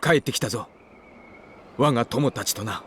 帰ってきたぞ。我が友たちとな。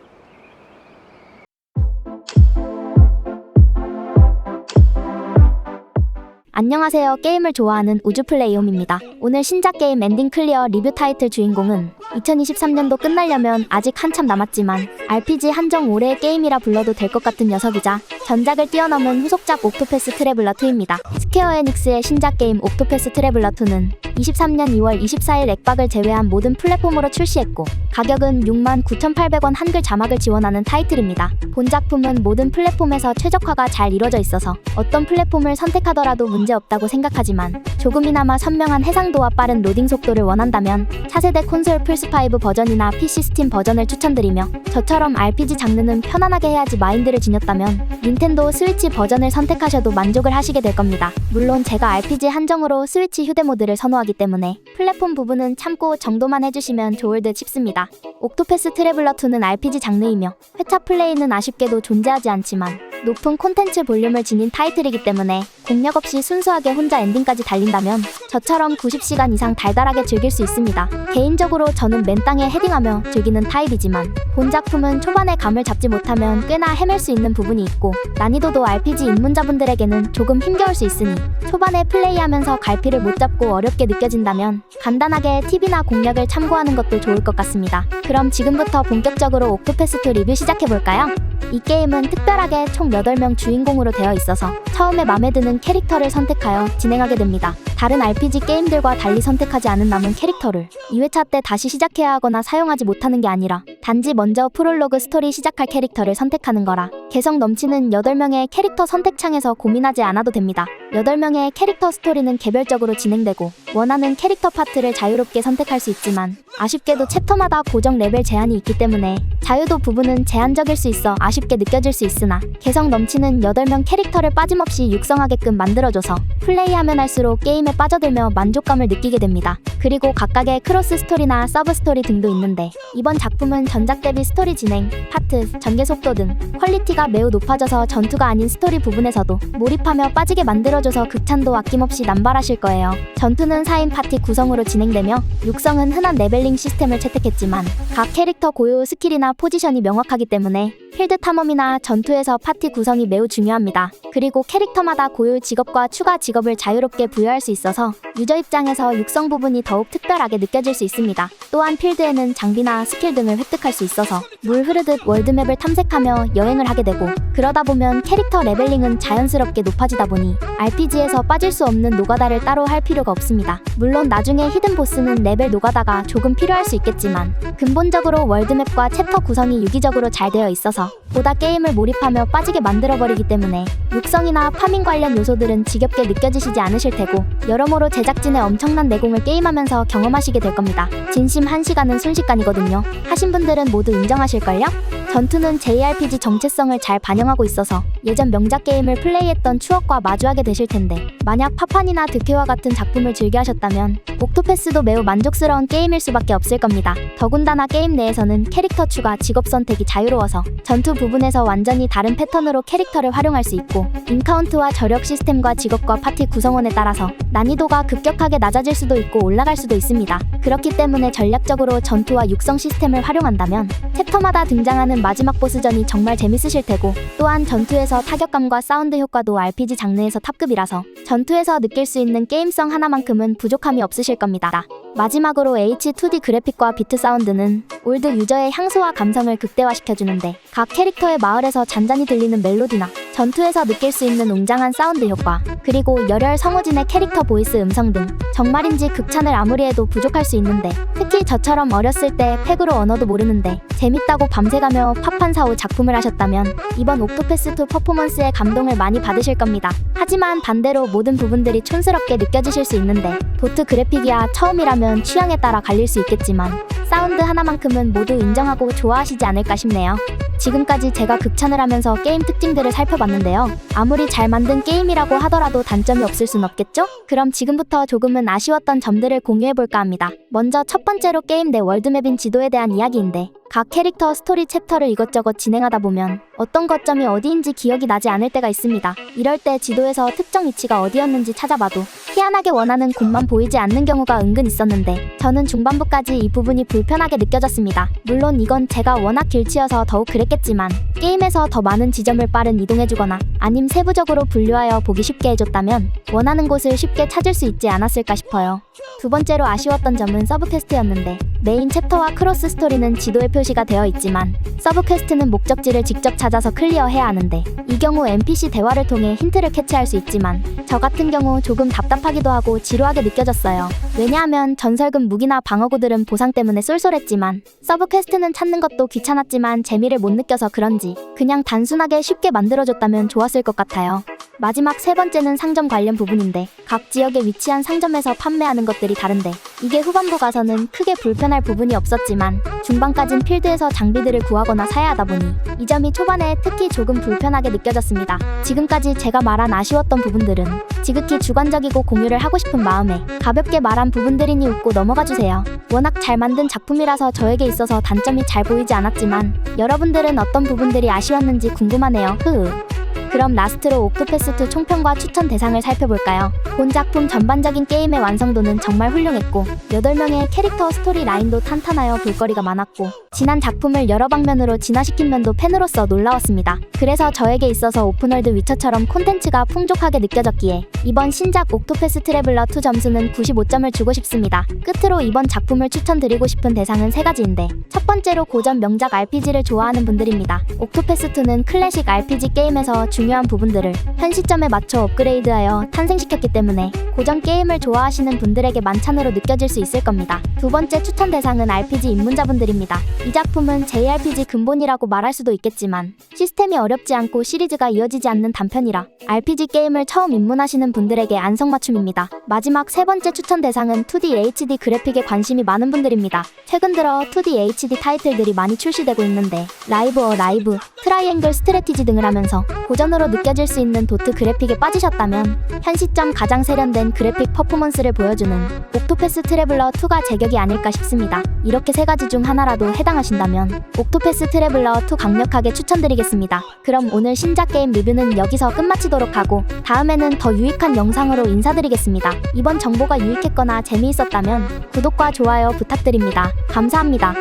안녕하세요. 게임을 좋아하는 우주플레이홈입니다. 오늘 신작 게임 엔딩 클리어 리뷰 타이틀 주인공은 2023년도 끝나려면 아직 한참 남았지만 RPG 한정 올해의 게임이라 불러도 될 것 같은 녀석이자 전작을 뛰어넘은 후속작 옥토패스 트래블러 2입니다. 스퀘어 에닉스의 신작 게임 옥토패스 트래블러 2는 23년 2월 24일 액박을 제외한 모든 플랫폼으로 출시했고 가격은 69,800원 한글 자막을 지원하는 타이틀입니다. 본 작품은 모든 플랫폼에서 최적화가 잘 이뤄져 있어서 어떤 플랫폼을 선택하더라도 문 제없다고 생각하지만 조금이나마 선명한 해상도와 빠른 로딩 속도를 원한다면 차세대 콘솔 플스5 버전이나 PC 스팀 버전을 추천드리며 저처럼 RPG 장르는 편안하게 해야지 마인드를 지녔다면 닌텐도 스위치 버전을 선택하셔도 만족을 하시게 될 겁니다. 물론 제가 RPG 한정으로 스위치 휴대 모드를 선호하기 때문에 플랫폼 부분은 참고 정도만 해주시면 좋을 듯 싶습니다. 옥토패스 트래블러2는 RPG 장르이며 회차 플레이는 아쉽게도 존재하지 않지만 높은 콘텐츠 볼륨을 지닌 타이틀이기 때문에 공략 없이 순수하게 혼자 엔딩까지 달린다면 저처럼 90시간 이상 달달하게 즐길 수 있습니다. 개인적으로 저는 맨땅에 헤딩하며 즐기는 타입이지만 본 작품은 초반에 감을 잡지 못하면 꽤나 헤맬 수 있는 부분이 있고 난이도도 RPG 입문자분들에게는 조금 힘겨울 수 있으니 초반에 플레이하면서 갈피를 못 잡고 어렵게 느껴진다면 간단하게 팁이나 공략을 참고하는 것도 좋을 것 같습니다. 그럼 지금부터 본격적으로 옥토패스2 리뷰 시작해볼까요? 이 게임은 특별하게 총 8명 주인공으로 되어 있어서 처음에 마음에 드는 캐릭터를 선택하여 진행하게 됩니다. 다른 RPG 게임들과 달리 선택하지 않은 남은 캐릭터를 2회차 때 다시 시작해야 하거나 사용하지 못하는 게 아니라 단지 먼저 프롤로그 스토리 시작할 캐릭터를 선택하는 거라 개성 넘치는 8명의 캐릭터 선택창에서 고민하지 않아도 됩니다. 8명의 캐릭터 스토리는 개별적으로 진행되고 원하는 캐릭터 파트를 자유롭게 선택할 수 있지만 아쉽게도 챕터마다 고정 레벨 제한이 있기 때문에 자유도 부분은 제한적일 수 있어 아쉽게 느껴질 수 있으나 개성 넘치는 8명 캐릭터를 빠짐없이 육성하게끔 만들어줘서 플레이하면 할수록 게임에 빠져들며 만족감을 느끼게 됩니다. 그리고 각각의 크로스 스토리나 서브 스토리 등도 있는데 이번 작품은 전작 대비 스토리 진행, 파트, 전개 속도 등 퀄리티가 매우 높아져서 전투가 아닌 스토리 부분에서도 몰입하며 빠지게 만들어줘서 극찬도 아낌없이 남발하실 거예요. 전투는 4인 파티 구성으로 진행되며 육성은 흔한 레벨링 시스템을 채택했지만 각 캐릭터 고유 스킬이나 포지션이 명확하기 때문에 필드 탐험이나 전투에서 파티 구성이 매우 중요합니다. 그리고 캐릭터마다 고유 직업과 추가 직업 을 자유롭게 부여할 수 있어서 유저 입장에서 육성 부분이 더욱 특별하게 느껴질 수 있습니다. 또한 필드에는 장비나 스킬 등을 획득할 수 있어서 물 흐르듯 월드맵을 탐색하며 여행을 하게 되고 그러다 보면 캐릭터 레벨링은 자연스럽게 높아지다 보니 RPG에서 빠질 수 없는 노가다를 따로 할 필요가 없습니다. 물론 나중에 히든 보스는 레벨 노가다가 조금 필요할 수 있겠지만 근본적으로 월드맵과 챕터 구성이 유기적으로 잘 되어 있어서 보다 게임을 몰입하며 빠지게 만들어버리기 때문에 육성이나 파밍 관련 요소들은 지겹게 느껴지시지 않으실 테고 여러모로 제작진의 엄청난 내공을 게임하면서 경험하시게 될 겁니다. 진심 1시간은 순식간이거든요. 하신 분들은 모두 인정하실걸요? 전투는 JRPG 정체성을 잘 반 영하고 있어서 예전 명작 게임을 플레이했던 추억과 마주하게 되실 텐데 만약 파판이나 득회와 같은 작품을 즐겨 하셨다면 옥토패스도 매우 만족스러운 게임일 수밖에 없을 겁니다. 더군다나 게임 내에서는 캐릭터 추가, 직업 선택이 자유로워서 전투 부분에서 완전히 다른 패턴으로 캐릭터를 활용할 수 있고 인카운트와 저력 시스템과 직업과 파티 구성원에 따라서 난이도가 급격하게 낮아질 수도 있고 올라갈 수도 있습니다. 그렇기 때문에 전략적으로 전투와 육성 시스템을 활용한다면 챕터마다 등장하는 마지막 보스전이 정말 재밌으실 테고 또한 전투에서 타격감과 사운드 효과도 RPG 장르에서 탑급이라서 전투에서 느낄 수 있는 게임성 하나만큼은 부족함이 없으실 겁니다. 마지막으로 H2D 그래픽과 비트 사운드는 올드 유저의 향수와 감성을 극대화시켜주는데 각 캐릭터의 마을에서 잔잔히 들리는 멜로디나 전투에서 느낄 수 있는 웅장한 사운드 효과 그리고 열혈 성우진의 캐릭터 보이스 음성 등 정말인지 극찬을 아무리 해도 부족할 수 있는데 특히 저처럼 어렸을 때 팩으로 언어도 모르는데 재밌다고 밤새가며 팝판사후 작품을 하셨다면 이번 옥토패스2 퍼포먼스에 감동을 많이 받으실 겁니다. 하지만 반대로 모든 부분들이 촌스럽게 느껴지실 수 있는데 도트 그래픽이야 처음이라면 취향에 따라 갈릴 수 있겠지만 사운드 하나만큼은 모두 인정하고 좋아하시지 않을까 싶네요. 지금까지 제가 극찬을 하면서 게임 특징들을 살펴봤는데요. 아무리 잘 만든 게임이라고 하더라도 단점이 없을 순 없겠죠? 그럼 지금부터 조금은 아쉬웠던 점들을 공유해볼까 합니다. 먼저 첫 번째로 게임 내 월드맵인 지도에 대한 이야기인데 각 캐릭터 스토리 챕터를 이것저것 진행하다 보면 어떤 거점이 어디인지 기억이 나지 않을 때가 있습니다. 이럴 때 지도에서 특정 위치가 어디였는지 찾아봐도 희한하게 원하는 곳만 보이지 않는 경우가 은근 있었는데 저는 중반부까지 이 부분이 불편하게 느껴졌습니다. 물론 이건 제가 워낙 길치여서 더욱 그랬겠 지만 게임에서 더 많은 지점을 빠른 이동해주거나 아님 세부적으로 분류하여 보기 쉽게 해줬다면 원하는 곳을 쉽게 찾을 수 있지 않았을까 싶어요. 두 번째로 아쉬웠던 점은 서브 퀘스트였는데 메인 챕터와 크로스 스토리는 지도에 표시가 되어 있지만 서브 퀘스트는 목적지를 직접 찾아서 클리어해야 하는데 이 경우 NPC 대화를 통해 힌트를 캐치할 수 있지만 저 같은 경우 조금 답답하기도 하고 지루하게 느껴졌어요. 왜냐하면 전설금 무기나 방어구들은 보상 때문에 쏠쏠했지만 서브 퀘스트는 찾는 것도 귀찮았지만 재미를 못 느껴서 그런지 그냥 단순하게 쉽게 만들어줬다면 좋았을 것 같아요. 마지막 세 번째는 상점 관련 부분인데 각 지역에 위치한 상점에서 판매하는 것들이 다른데 이게 후반부 가서는 크게 불편할 부분이 없었지만 중반까진 필드에서 장비들을 구하거나 사야 하다 보니 이 점이 초반에 특히 조금 불편하게 느껴졌습니다. 지금까지 제가 말한 아쉬웠던 부분들은 지극히 주관적이고 공유를 하고 싶은 마음에 가볍게 말한 부분들이니 웃고 넘어가 주세요. 워낙 잘 만든 작품이라서 저에게 있어서 단점이 잘 보이지 않았지만 여러분들은 어떤 부분들이 아쉬웠는지 궁금하네요. 흐흐. 그럼 라스트로 옥토패스2 총평과 추천 대상을 살펴볼까요? 본 작품 전반적인 게임의 완성도는 정말 훌륭했고 8명의 캐릭터 스토리 라인도 탄탄하여 볼거리가 많았고 지난 작품을 여러 방면으로 진화시킨 면도 팬으로서 놀라웠습니다. 그래서 저에게 있어서 오픈월드 위쳐처럼 콘텐츠가 풍족하게 느껴졌기에 이번 신작 옥토패스 트래블러 2 점수는 95점을 주고 싶습니다. 끝으로 이번 작품을 추천드리고 싶은 대상은 세 가지인데 첫 번째로 고전 명작 RPG를 좋아하는 분들입니다. 옥토패스 2는 클래식 RPG 게임에서 중 요한 부분들을 현 시점에 맞춰 업그레이드하여 탄생시켰기 때문에 고전 게임을 좋아하시는 분들에게 만찬으로 느껴질 수 있을 겁니다. 두 번째 추천 대상은 RPG 입문자분들입니다. 이 작품은 JRPG 근본이라고 말할 수도 있겠지만 시스템이 어렵지 않고 시리즈가 이어지지 않는 단편이라 RPG 게임을 처음 입문하시는 분들에게 안성맞춤입니다. 마지막 세 번째 추천 대상은 2D HD 그래픽에 관심이 많은 분들입니다. 최근 들어 2D HD 타이틀들이 많이 출시되고 있는데 라이브 어 라이브, 트라이앵글 스트레티지 등을 하면서 고전 으로 느껴질 수 있는 도트 그래픽에 빠지셨다면 현 시점 가장 세련된 그래픽 퍼포먼스를 보여주는 옥토패스 트래블러 2가 제격이 아닐까 싶습니다. 이렇게 세 가지 중 하나라도 해당하신다면 옥토패스 트래블러 2 강력하게 추천드리겠습니다. 그럼 오늘 신작 게임 리뷰는 여기서 끝마치도록 하고 다음에는 더 유익한 영상으로 인사드리겠습니다. 이번 정보가 유익했거나 재미있었다면 구독과 좋아요 부탁드립니다. 감사합니다.